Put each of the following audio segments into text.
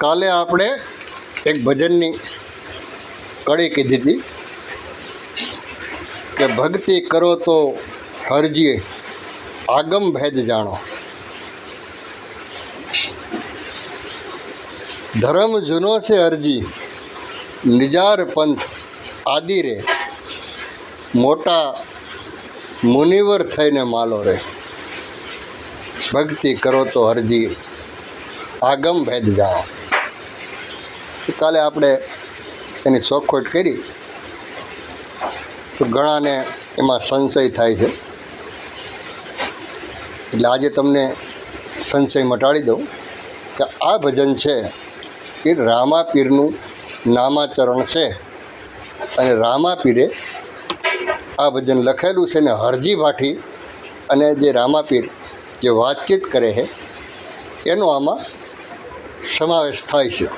કાલે આપણે એક ભજનની કડી કીધી હતી કે ભક્તિ કરો તો હરજીએ, આગમ ભેદ જાણો. ધર્મ જૂનો છે અરજી, નિજાર પંથ આદિ રે, મોટા મુનિવર થઈને માલો રે. ભક્તિ કરો તો હરજી, આગમ ભેદ જાણો. કાલે આપણે એની શોખખોટ કરી તો ઘણાને એમાં સંશય થાય છે. એટલે આજે તમને સંશય મટાડી દઉં કે આ ભજન છે એ રામાપીરનું નામાચરણ છે. અને રામાપીરે આ ભજન લખેલું છે ને હરજી ભાઠી અને જે રામાપીર જે વાતચીત કરે છે એનો આમાં સમાવેશ થાય છે.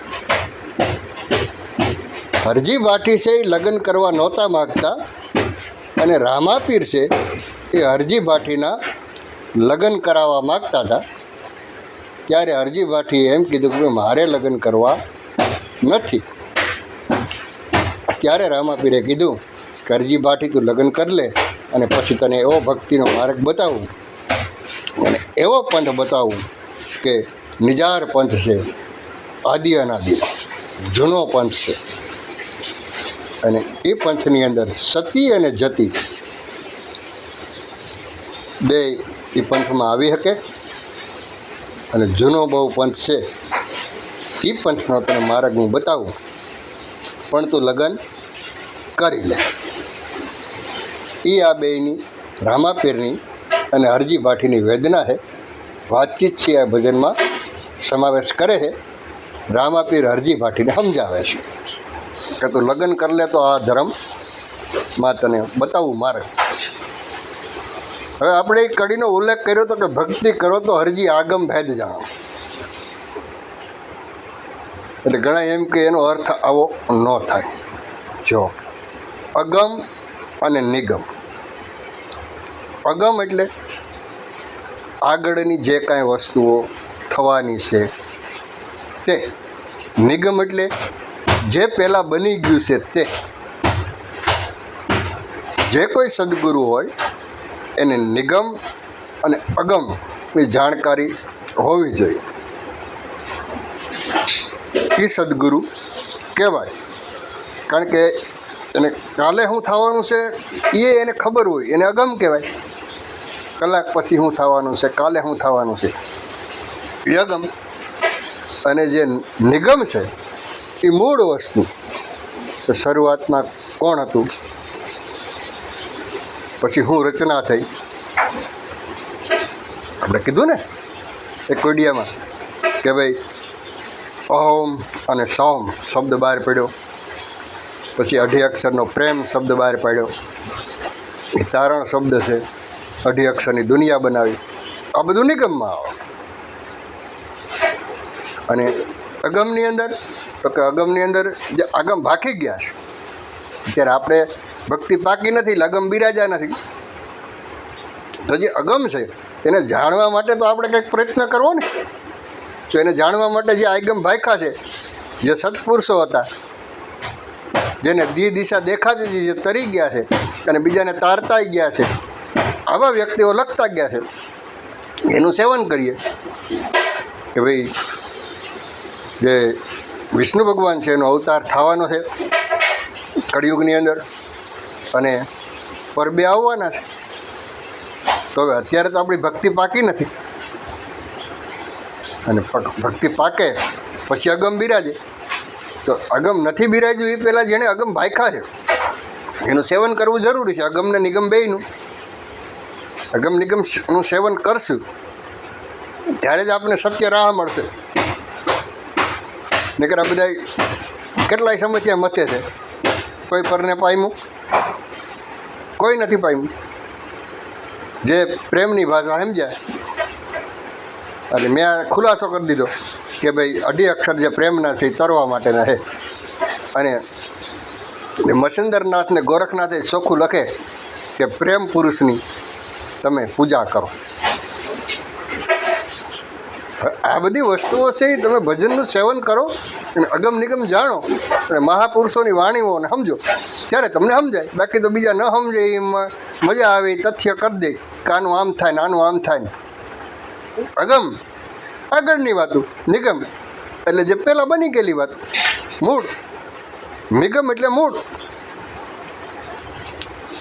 હરજી ભાઠી છે એ લગ્ન કરવા નહોતા માગતા અને રામાપીર છે એ હરજી ભાઠીના લગ્ન કરાવવા માગતા હતા. ત્યારે હરજી ભાઠીએ એમ કીધું કે મારે લગ્ન કરવા નથી. ત્યારે રામાપીરે કીધું કે હરજી ભાઠી તું લગ્ન કરી લે અને પછી તને એવો ભક્તિનો માર્ગ બતાવું. અને એવો પંથ બતાવું કે નિજાર પંથ છે, આદિ અનાદિ, જૂનો પંથ છે. અને એ પંથની અંદર સતી અને જતી બે એ પંથમાં આવી શકે. અને જૂનો બહુ પંથ છે. એ પંથનો તને માર્ગ હું બતાવું. પણ તું લગ્ન કરી લે. એ આ બેયની, રામાપીરની અને હરજી ભાઠીની વેદના છે. વાતચીત છે આ ભજનમાં. સમાવેશ કરે છે. રામાપીર હરજી ભાઠીને સમજાવે છે. કે તું લગ્ન કરી લે તો આ ધર્મમાં તને બતાવું મારે. હવે આપણે એ કડીનો ઉલ્લેખ કર્યો તો કે ભક્તિ કરો તો હરજી આગમ ભેદ જાણો. એટલે ઘણા એમ કે એનો અર્થ આવો ન થાય. જો, અગમ અને નિગમ. અગમ એટલે આગળની જે કાંઈ વસ્તુઓ થવાની છે તે. નિગમ એટલે જે પહેલાં બની ગયું છે તે. જે કોઈ સદગુરુ હોય, એને નિગમ અને અગમની જાણકારી હોવી જોઈએ. એ સદગુરુ કહેવાય. કારણ કે એને કાલે શું થવાનું છે એ એને ખબર હોય, એને અગમ કહેવાય. કલાક પછી શું થવાનું છે, કાલે શું થવાનું છે. એ અગમ અને જે નિગમ છે એ મૂળ વસ્તુ. શરૂઆતમાં કોણ હતું? પછી હું રચના થઈ. આપણે કીધું ને એક કોડિયામાં કે ભાઈ ઓમ અને સોમ શબ્દ બહાર પડ્યો. પછી અઢી અક્ષરનો પ્રેમ શબ્દ બહાર પાડ્યો. એ તારણ શબ્દ છે. અઢી અક્ષરની દુનિયા બનાવી. આ બધું નિગમમાં આવે. અને અગમની અંદર, તો કે અગમની અંદર જે આગમ ભાખી ગયા છે, ત્યારે આપણે ભક્તિ પાકી નથી લગમ બિરાજા નથી. તો જે અગમ છે, એને જાણવા માટે તો આપણે કંઈક પ્રયત્ન કરવો ને. તો એને જાણવા માટે જે આગમ ભાખ્યા છે, જે સત્પુરુષો હતા, જેને દી દિશા દેખાતી હતી, જે તરી ગયા છે, અને બીજાને તારતા ગયા છે, આવા વ્યક્તિઓ લખતા ગયા છે. એનું સેવન કરીએ. કે ભાઈ જે વિષ્ણુ ભગવાન છે, એનો અવતાર થવાનો છે કળિયુગની અંદર. અને પરબે આવવાના છે. તો હવે અત્યારે તો આપણી ભક્તિ પાકી નથી. અને ભક- ભક્તિ પાકે, પછી અગમ બિરાજે. તો અગમ નથી બિરાજ્યું એ પહેલાં જેણે અગમ ભાયખા છે. એનું સેવન કરવું જરૂરી છે અગમ ને નિગમ બેયનું. અગમ નિગમનું સેવન કરશું. ત્યારે જ આપણને સત્ય રાહ મળશે. નકર આ બધા કેટલાય સમસ્યા મથે છે. કોઈ પરને પામ્યું કોઈ નથી પામ્યું જે પ્રેમની ભાષા સમજ્યા? અને મેં ખુલાસો કરી દીધો કે ભાઈ અઢી અક્ષર જે પ્રેમના છે એ તરવા માટેના છે. અને મસેન્દ્રનાથ ને ગોરખનાથે ચોખ્ખું લખે કે પ્રેમ પુરુષની તમે પૂજા કરો. આ બધી વસ્તુઓ છે તમે ભજનનું સેવન કરો અને અગમ નિગમ જાણો અને મહાપુરુષોની વાણીઓને સમજો. ત્યારે તમને સમજાય. બાકી તો બીજા ન સમજે એમાં મજા આવે, તથ્ય કરી દે. કાનું આમ થાય, નાનું આમ થાય અગમ, આગળની વાતો નિગમ, એટલે જે પહેલાં બની ગયેલી વાત. મૂળ, નિગમ એટલે મૂળ.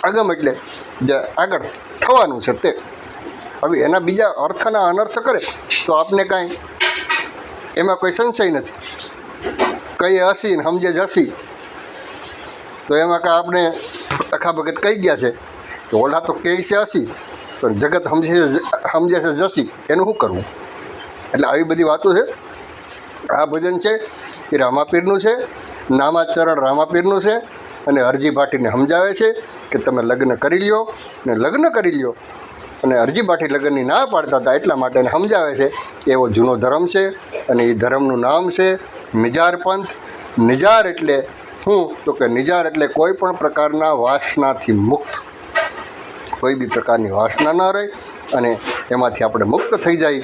અગમ એટલે જે આગળ થવાનું છે તે. હવે એના બીજા અર્થના અનર્થ કરે તો આપને કાંઈ એમાં કોઈ સંશય નથી. કઈ હસી ને સમજે જસી તો એમાં કાં આપણે અખા ભગત કહી ગયા છે તો ઓલા તો કહે છે હસી, પણ જગત સમજે છે સમજે છે જસી એનું શું કરવું? એટલે આવી બધી વાતો છે. આ ભજન છે એ રામાપીરનું છે, નામાચરણ રામાપીરનું છે, અને અરજી ભાટીને સમજાવે છે કે તમે લગ્ન કરી લ્યો ને લગ્ન કરી લ્યો. અને અરજી ભાટી લગ્નની ના પાડતા હતા એટલા માટે સમજાવે છે એવો જૂનો ધર્મ છે અને એ ધર્મનું નામ છે. નિજાર પંથ. નિજાર એટલે હું, તો કે નિજાર એટલે કોઈ પણ પ્રકારના વાસનાથી મુક્ત. કોઈ બી પ્રકારની વાસના ન રહે અને એમાંથી આપણે મુક્ત થઈ જાય.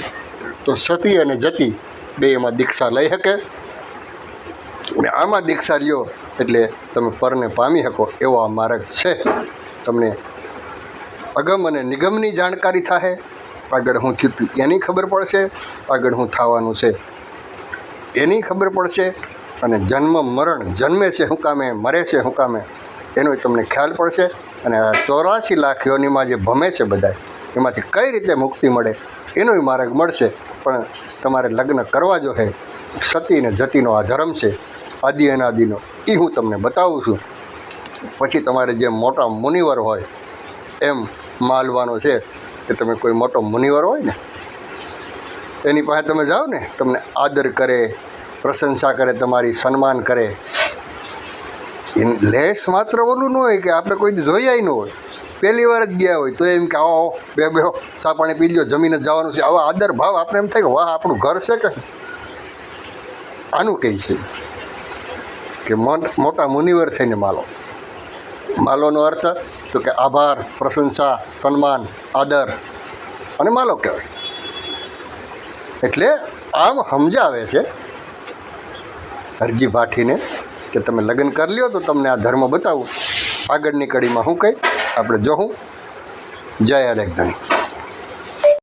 તો સતી અને જતી બે એમાં દીક્ષા લઈ શકે. અને આમાં દીક્ષા લ્યો એટલે તમે પરને પામી શકો એવો આ માર્ગ છે. તમને અગમ અને નિગમની જાણકારી થાય આગળ હું થયું એની ખબર પડશે. આગળ હું થવાનું છે એની ખબર પડશે અને જન્મ, મરણ જન્મે છે શું કામે, મરે છે શું કામે, એનો તમને ખ્યાલ પડશે અને ચોરાસી લાખ યોનીમાં જે ભમે છે બધાય, એમાંથી કઈ રીતે મુક્તિ મળે એનોય માર્ગ મળશે. પણ તમારે લગ્ન કરવા જો હે, સતી ને જતીનો આ ધર્મ છે, આદિ અનાદિનો એ હું તમને બતાવું છું. પછી તમારે જે મોટા મુનિવર હોય, એમ માલવાનો છે, કે તમે કોઈ મોટો મુનિવર હોય ને એની પાસે તમે જાઓ ને, તમને આદર કરે, પ્રશંસા કરે, તમારી સન્માન કરે. લેસ માત્ર ઓલું ન હોય કે આપણે કોઈ જોયા ન હોય. પહેલી વાર જ ગયા હોય તો એમ કે, આવો બે બે સા પાણી પી લો જમીને જવાનું છે. આવા આદર ભાવ આપણે એમ થાય કે, વાહ, આપણું ઘર છે કે. આનું કહે છે કે મોટા મુનિવર થઈને માલો. માલોનો અર્થ તો કે આભાર, પ્રશંસા, સન્માન, આદર. અને માલો કહેવાય. એટલે આમ સમજાવે છે હરજી ભાઠીને કે તમે લગ્ન કરી લ્યો તો તમને આ ધર્મ બતાવું. આગળની કડીમાં હું કંઈ આપણે જોઉં જય અલેકધણી